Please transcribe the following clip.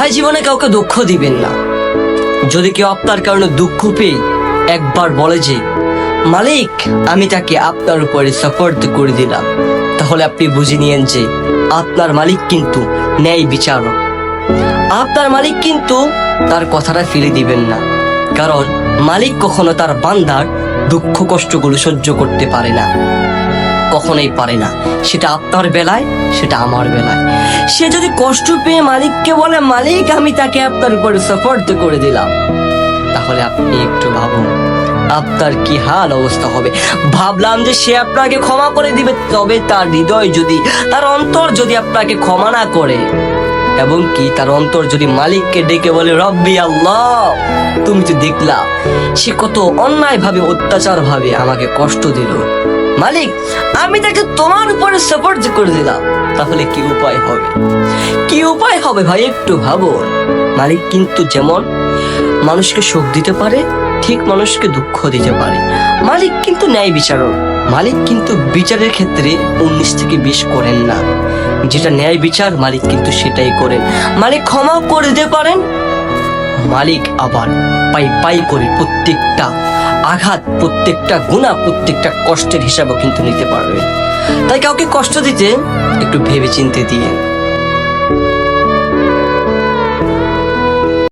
ভাই জীবনে কাউকে দুঃখ দিবেন না। যদি কেউ আপনার কারণে দুঃখ পেয়ে একবার বলে যে, মালিক, আমি তাকে আপনার উপরে সাপোর্ট করে দিলাম। তাহলে আপনি বুঝে নিয়েন যে, আপনার মালিক কিন্তু ন্যায় বিচারক। আপনার মালিক কিন্তু তার কথাটা ফিরে দিবেন না। কারণ মালিক কখনো তার বান্দার দুঃখ কষ্টগুলো সহ্য করতে পারে না। কখনোই পারে না। সেটা আপনার বেলায়, সেটা আমার বেলায়। সে যদি কষ্ট পেয়ে মালিককে বলে, মালিক, আমি তাকে আপনার উপরে সাপোর্ট করে দিলাম। তাহলে আপনি একটু ভাবুন, আপনার কি হাল অবস্থা হবে? ভাবলাম যে সে আপনাকে ক্ষমা করে দিবে, তবে তার হৃদয় যদি, তার অন্তর যদি আপনাকে ক্ষমা না করে, এবং কি তার অন্তর যদি মালিককে ডেকে বলে, রব্বি আল্লাহ, তুমি তো দেখলা, সে কত অন্যায় ভাবে অত্যাচার ভাবে আমাকে কষ্ট দিল। মালিক, আমি তাকে তোমার উপরে সাপোর্ট করে দিলাম। তাহলে কি উপায় হবে? কি উপায় হবে ভাই, একটু ভাবুন মালিক কিন্তু যেমন মানুষকে সুখ দিতে পারে, ঠিক মানুষকে দুঃখ দিতে পারে। মালিক কিন্তু ন্যায় বিচারক। মালিক কিন্তু বিচারের ক্ষেত্রে উনিশ থেকে বিশ করেন না। যেটা ন্যায় বিচার, মালিক কিন্তু সেটাই করেন। মালিক ক্ষমাও করে দিতে পারেন। মালিক আবার পাই পাই করে প্রত্যেকটা আঘাত প্রত্যেকটা গুণা প্রত্যেকটা কষ্টের হিসাবও কিন্তু নিতে পারবে। তাই কাউকে কষ্ট দিতে একটু ভেবে চিনতে দিয়ে।